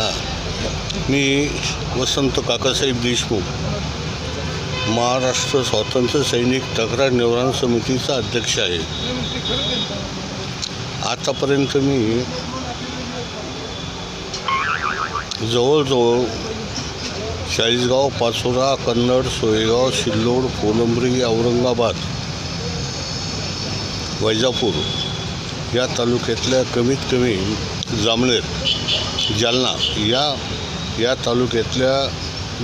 हां. मी वसंत काकासाहेब देशमुख महाराष्ट्र स्वातंत्र्य सैनिक तक्रार निवारण समितीचा अध्यक्ष आहे. आतापर्यंत मी जवळजवळ चाळीसगाव पाचोरा कन्नड सोयगाव सिल्लोड कोलंबरी औरंगाबाद वैजापूर या तालुक्यातल्या कमीत कमी जामनेर जालना या या तालुक्यातल्या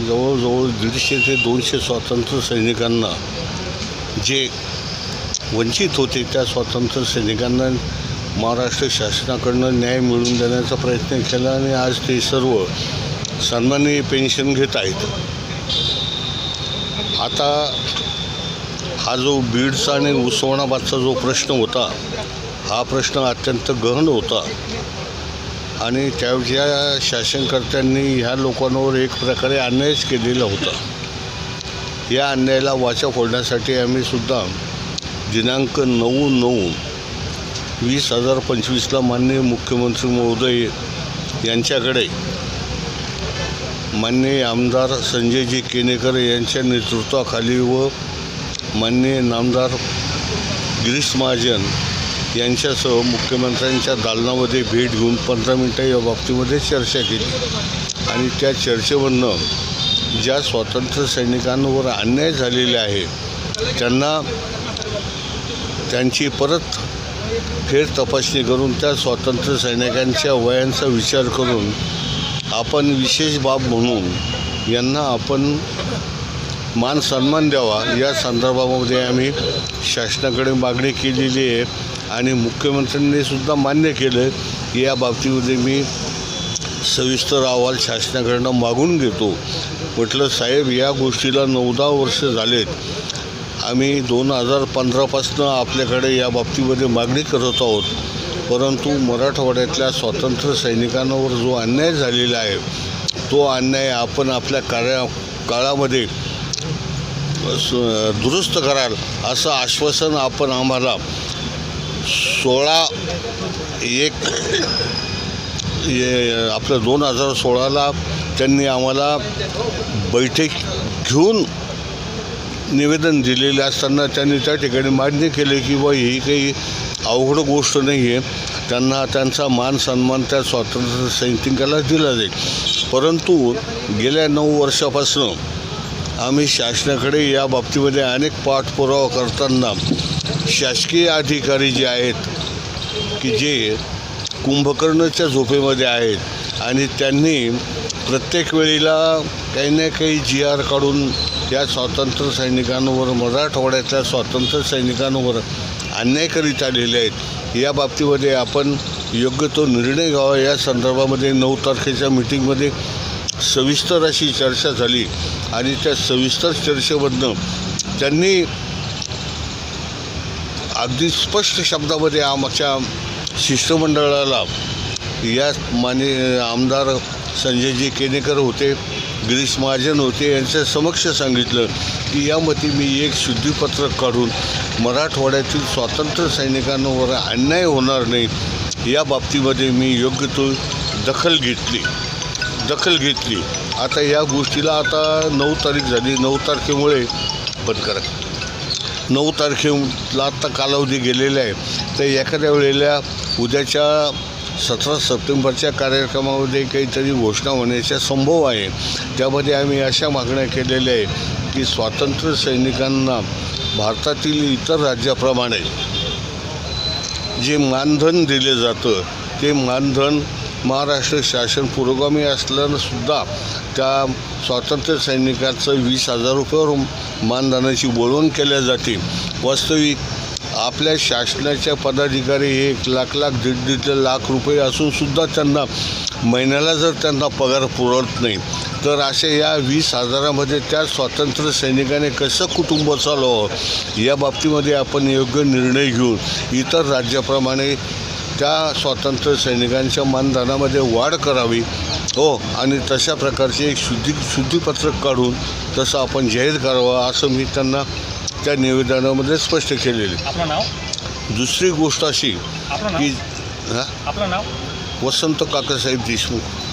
जवळजवळ दीडशे ते दोनशे स्वातंत्र्य सैनिकांना जे वंचित होते त्या स्वातंत्र्य सैनिकांना महाराष्ट्र शासनाकडनं न्याय मिळवून देण्याचा प्रयत्न केला आणि आज ते सर्व सन्माननीय पेन्शन घेत आहेत. आता हा जो बीडचा आणि उस्मानाबादचा जो प्रश्न होता हा प्रश्न अत्यंत गहन होता. आणि त्याच्या शासनकर्त्यांनी ह्या लोकांवर एक प्रकारे अन्यायच केलेला होता. या अन्यायाला वाचा फोडण्यासाठी आम्ही सुद्धा दिनांक नऊ नऊ वीस हजार पंचवीसला माननीय मुख्यमंत्री महोदय यांच्याकडे माननीय आमदार संजयजी केनेकर यांच्या नेतृत्वाखाली व माननीय नामदार गिरीश महाजन यांच्यासह मुख्यमंत्र्यांच्या दालनामध्ये भेट घेऊन पंधरा मिनटं या बाबतीमध्ये चर्चा केली. आणि त्या चर्चेमधनं ज्या स्वातंत्र्य सैनिकांवर अन्याय झालेले आहे त्यांना त्यांची परत फेर तपासणी करून त्या स्वातंत्र्य सैनिकांच्या वयांचा विचार करून आपण विशेष बाब म्हणून यांना आपण मान सन्मान द्यावा. या संदर्भामध्ये आम्ही शासनाकडे मागणी केलेली आहे आणि मुख्यमंत्र्यांनी सुद्धा मान्य केलं की या बाबतीमध्ये मी सविस्तर अहवाल शासनाकडनं मागून घेतो. म्हटलं साहेब या गोष्टीला नऊ दहा वर्ष झालेत. आम्ही दोन हजार पंधरापासनं आपल्याकडे या बाबतीमध्ये मागणी करत आहोत. परंतु मराठवाड्यातल्या स्वातंत्र्य सैनिकांवर जो अन्याय झालेला आहे तो अन्याय आपण आपल्या कार्या काळामध्ये दुरुस्त कराल असं आश्वासन आपण आम्हाला सोळा एक हे आपलं दोन हजार सोळाला त्यांनी आम्हाला बैठक घेऊन निवेदन दिलेले असताना त्यांनी त्या ठिकाणी मान्य केले की बा ही काही अवघड गोष्ट नाही आहे त्यांना त्यांचा मान सन्मान त्या स्वातंत्र्य सैनिकाला दिला जाईल. परंतु गेल्या नऊ वर्षापासून आम्ही शासनाकडे या बाबतीमध्ये अनेक पाठपुरावा करताना शासकीय अधिकारी जे आहेत की जे कुंभकर्णच्या झोपेमध्ये आहेत आणि त्यांनी प्रत्येक वेळेला काही ना काही जी आर काढून या स्वातंत्र्य सैनिकांवर मराठवाड्यातल्या स्वातंत्र्य सैनिकांवर अन्याय करीत आलेले आहेत. या बाबतीमध्ये आपण योग्य तो निर्णय घ्यावा. या संदर्भामध्ये नऊ तारखेच्या मिटिंगमध्ये सविस्तर अशी चर्चा झाली. आणि त्या सविस्तर चर्चेमधनं त्यांनी अगदी स्पष्ट शब्दामध्ये आमच्या शिष्टमंडळाला या माने आमदार संजयजी केनेकर होते गिरीश महाजन होते यांच्या समक्ष सांगितलं की यामध्ये मी एक शुद्धीपत्रक काढून मराठवाड्यातील स्वातंत्र्य सैनिकांवर अन्याय होणार नाही या बाबतीमध्ये मी योग्य तो दखल घेतली. दखल घेतली. आता या गोष्टीला आता नऊ तारीख झाली. नऊ तारखेमुळे बंद करा. नऊ तारखेला आत्ता कालावधी गेलेला आहे. तर एखाद्या वेळेला उद्याच्या सतरा सप्टेंबरच्या कार्यक्रमामध्ये काहीतरी घोषणा होण्याचा संभव आहे. त्यामध्ये आम्ही अशा मागण्या केलेल्या आहे की स्वातंत्र्य सैनिकांना भारतातील इतर राज्याप्रमाणे जे मानधन दिले जातं ते मानधन महाराष्ट्र शासन पुरोगामी असल्यानंसुद्धा त्या स्वातंत्र्य सैनिकाचं वीस हजार रुपयावर मानधनाची बोलवण केल्या जाते वास्तविक आपल्या शासनाच्या पदाधिकारी हे एक लाख लाख दीड दीड लाख रुपये असूनसुद्धा त्यांना महिन्याला जर त्यांना पगार पुरवत नाही तर अशा या वीस हजारामध्ये त्या स्वातंत्र्य सैनिकाने कसं कुटुंब चालवावं? या बाबतीमध्ये आपण योग्य निर्णय घेऊन इतर राज्याप्रमाणे त्या स्वातंत्र्य सैनिकांच्या मानधनामध्ये वाढ करावी. हो आणि तशा प्रकारचे एक शुद्धी शुद्धीपत्रक काढून तसं आपण जाहीर करावं असं मी त्यांना त्या निवेदनामध्ये स्पष्ट केलेले आपलं नाव? दुसरी गोष्ट अशी की हां? आपलं नाव? वसंत काकासाहेब देशमुख.